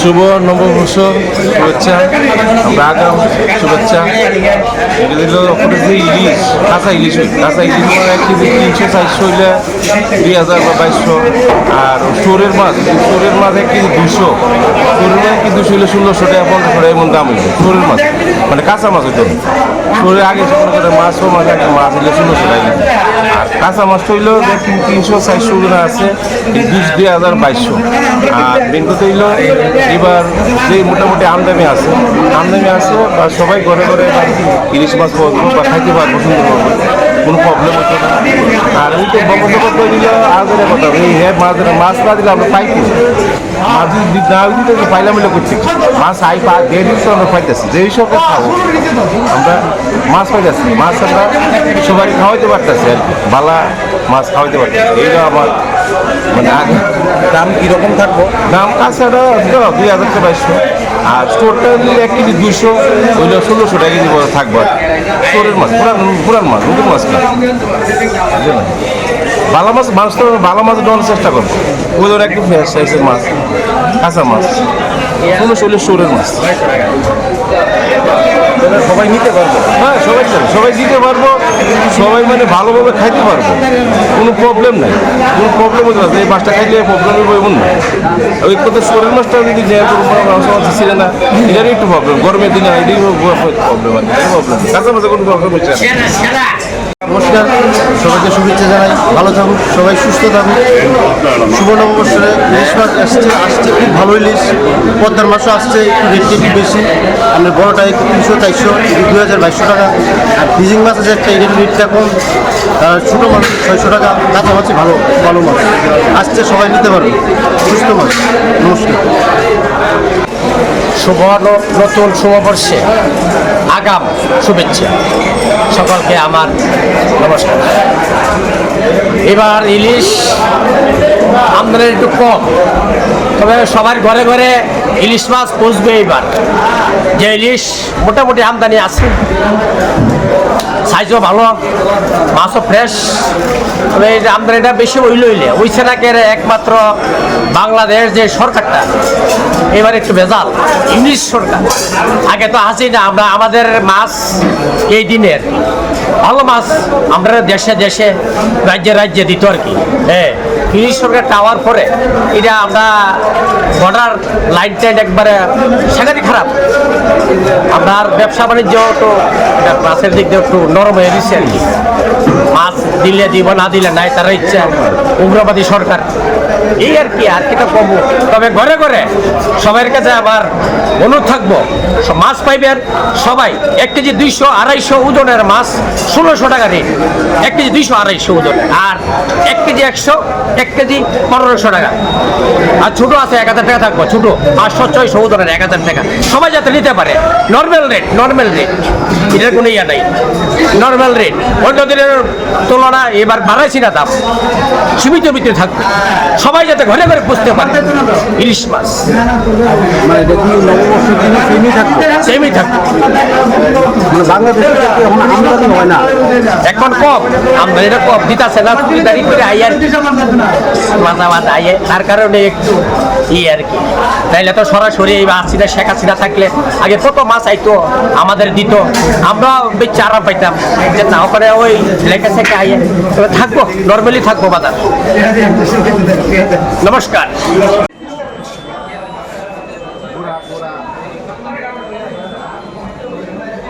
শুভ নববর্ষ, শুভেচ্ছা আগাম শুভেচ্ছা। এটা দিল ওপরে যে ইলিশ, কাঁচা ইলিশ হই কাঁচা ইলিশ মানে এক কেজি তিনশো, চারশো হইলে দুই হাজার বা বাইশশো। আর সোরের মাছ সোরের মাছ এক কেজি দুশো সোরের দুশো হইলে ষোলোশো টাকা পনেরোশো টাকা এমন দাম হইবে। সোরের মাছ। মানে কাঁচা মাছ হইতো না আগে মনে মাছ আগে মাছ হইলে ষোলোশো টাকা আর কাঁচা মাছ তিন- তিনশো, চারশো গুলো আছে, এই দুই হাজার, বাইশশো। আর বেঙ্গতে হইল, এবার যে মোটামুটি আমদানি আছে আমদানি আছে বা সবাই ঘরে ঘরে ইলিশ মাছ পাবো বা খাইতে পারব সুন্দরভাবে কোনো প্রবলেম হতো না। আর ওই তো বঙ্গোপসাগর করে দিলে কথা এই হ্যাঁ মাছ মাছ না দিলে আমরা পাইছি মাছ যদি না দিতে তো পাইলাম মিলে করছি মাছ আই পা দেড় দিন আমরা পাইতেছি যে হিসাবে খাব। আমরা মাছ পাইতেছি মাছ আমরা সবাই খাওয়াইতে পারতেছি আর কি বালা মাছ খাওয়াইতে পারতেছি। এইটা আমার মানে দাম কীরকম থাকব? দাম কাঁচাটা দুই হাজার বাইশশো। আর স্টোরটা এক কেজি দুইশো, ওইটা ষোলোশো টাকা কেজি থাকবে। স্টোরের মাছ, পুরান পুরান মাছ, নতুন মাছ না। ভালো মাছ, মানুষ তো ভালো মাছ দেওয়ার চেষ্টা করব। ওই ধর একটু ফ্রেশ সাইজের মাছ, কাঁচা মাছ, ষোলোশো হলে স্টোরের মাছ। সবাই নিতে পারব। হ্যাঁ সবাই সবাই দিতে পারব সবাই মানে ভালোভাবে খাইতে পারব। কোনো প্রবলেম নাই। কোনো প্রবলেম হতে পারবে এই মাছটা খাইলে প্রবলেম হবে এমন না। ওই কথা সরের মাছটা যদি যেহেতু তো কোনো ছিল না এটারই একটু প্রবলেম গরমের দিনে এটাই প্রবলেম আর কি। প্রবলেম কাঁচা মাছে কোনো প্রবলেম হচ্ছে না। নমস্কার, সবাইকে শুভেচ্ছা জানাই। ভালো থাকুক সবাই সুস্থ থাকুক শুভ নববর্ষে ইলিশ মাছ আসছে আসছে খুব ভালো ইলিশ পদ্মার মাছও আসছে, একটু রেটটা একটু বেশি। আপনার বড়টা একটু তিনশো, চারশো, দুই হাজার বাইশশো টাকা। আর ফিজিং মাছ আছে একটা, এটার রেটটা কম। আর ছোটো মাছ ছয়শো টাকা কাঁচা মাছই ভালো ভালো মাছ আসছে, সবাই নিতে পারবে। সুস্থ মাছ নমস্কার। শুভ নতুন শুভবর্ষে আগাম শুভেচ্ছা। সকলকে আমার নমস্কার। এবার ইলিশ আমদানি একটু কম। তবে সবার ঘরে ঘরে ইলিশ মাছ পৌঁছবে এবার যে ইলিশ মোটামুটি আমদানি আছে। সাইজও ভালো, মাছও ফ্রেশ তবে এই যে আমদানিটা বেশি হইল হইলে ওইছে না কেরে একমাত্র বাংলাদেশ যে সরকারটা, এবার একটু ভেজাল, ইংলিশ সরকার। আগে তো হাসি না, আমরা আমাদের মাছ এই দিনের, ভালো মাছ, আমরা দেশে দেশে রাজ্যে রাজ্যে দিত আর কি। হ্যাঁ ইংলিশ সরকার টাওয়ার পরে এটা আমরা বর্ডার লাইন টাইন একবারে সেখানে খারাপ। আপনার ব্যবসা বাণিজ্য তো এটা মাছের দিক দিয়ে একটু নরম হয়ে দিচ্ছে আর কি। মাছ দিলে দিব, না দিলে নাই, তারা ইচ্ছা। উগ্রবাদী সরকার। এই আর কি, আর কিটা কমু? তবে ঘরে ঘরে সবার কাছে আবার অনুরোধ থাকব মাছ পাইবেন সবাই। এক কেজি দুইশো আড়াইশো ওজনের মাছ, ষোলোশো টাকা রেট। এক কেজি দুইশো আড়াইশো ওজন। আর এক কেজি একশো, এক কেজি পনেরোশো টাকা। আর ছোটো আছে এক হাজার টাকা থাকব, ছোটো। পাঁচশো, ছয়শো ওজনের এক হাজার টাকা। সবাই যাতে নিতে পারে। Normal rate normal rate. এটার কোনো ইয়া নাই। নর্মাল রেট অন্য দিনের তুলনা এবার বাড়াইছি না দাম। সীমিত ভিতরে থাকবে। সবাই যাতে ঘরে ঘরে পুষতে পারে। ইলিশ মাছ। মানে সেমই থাকবে। মানে এখন আমদানি হয় না। এখন কম। আমদানিটা কম দিতাছে না খরিদারি করে আই আর মাথা মাথা আইয়ে তার কারণে একটু ই আর কি। তাইলে তো সরাসরি এই শেখ থাকলে আগে কত মাছ আইতো আমাদের দিত। আমরা বেশ আরাম পাইতাম। যে না ওখানে ওই লেখা থেকে আইয়ে। তবে থাকব নর্মালি থাকব বাজার। নমস্কার।